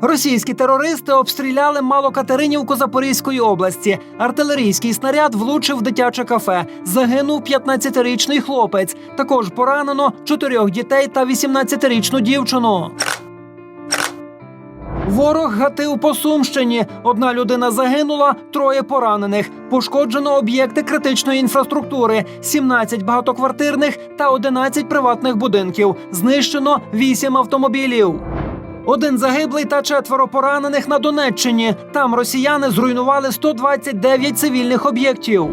Російські терористи обстріляли Малокатеринівку Запорізької області. Артилерійський снаряд влучив дитяче кафе. Загинув 15-річний хлопець. Також поранено чотирьох дітей та 18-річну дівчину. Ворог гатив по Сумщині. Одна людина загинула, троє поранених. Пошкоджено об'єкти критичної інфраструктури, 17 багатоквартирних та 11 приватних будинків. Знищено 8 автомобілів. Один загиблий та четверо поранених на Донеччині. Там росіяни зруйнували 129 цивільних об'єктів.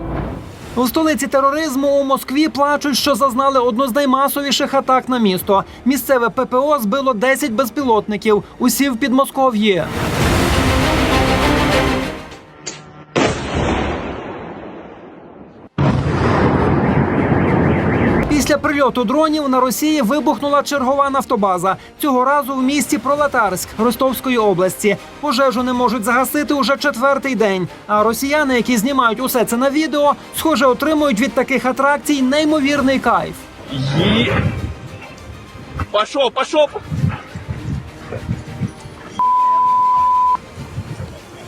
У столиці тероризму у Москві плачуть, що зазнали одну з наймасовіших атак на місто. Місцеве ППО збило 10 безпілотників. Усі в Підмосков'ї. Після прильоту дронів на Росії вибухнула чергова нафтобаза. Цього разу в місті Пролетарськ Ростовської області. Пожежу не можуть загасити уже четвертий день. А росіяни, які знімають усе це на відео, схоже, отримують від таких атракцій неймовірний кайф. Е... Пошел, пошел!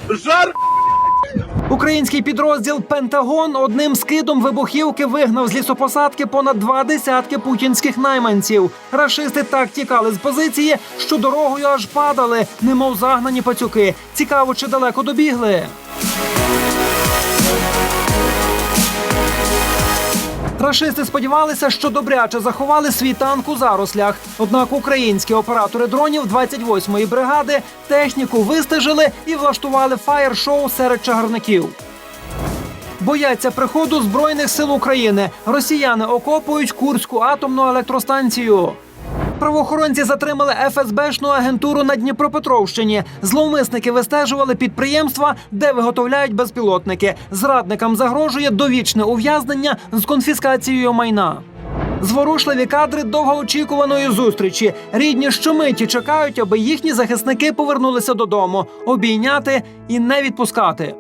Жар! Український підрозділ Пентагон одним скидом вибухівки вигнав з лісопосадки понад два десятки путінських найманців. Рашисти так тікали з позиції, що дорогою аж падали, немов загнані пацюки. Цікаво, чи далеко добігли. Рашисти сподівалися, що добряче заховали свій танк у зарослях. Однак українські оператори дронів 28-ї бригади техніку вистежили і влаштували фаєр-шоу серед чагарників. Бояться приходу збройних сил України. Росіяни окопують Курську атомну електростанцію. Правоохоронці затримали ФСБшну агентуру на Дніпропетровщині. Зловмисники вистежували підприємства, де виготовляють безпілотники. Зрадникам загрожує довічне ув'язнення з конфіскацією майна. Зворушливі кадри довгоочікуваної зустрічі. Рідні щомиті чекають, аби їхні захисники повернулися додому, обійняти і не відпускати.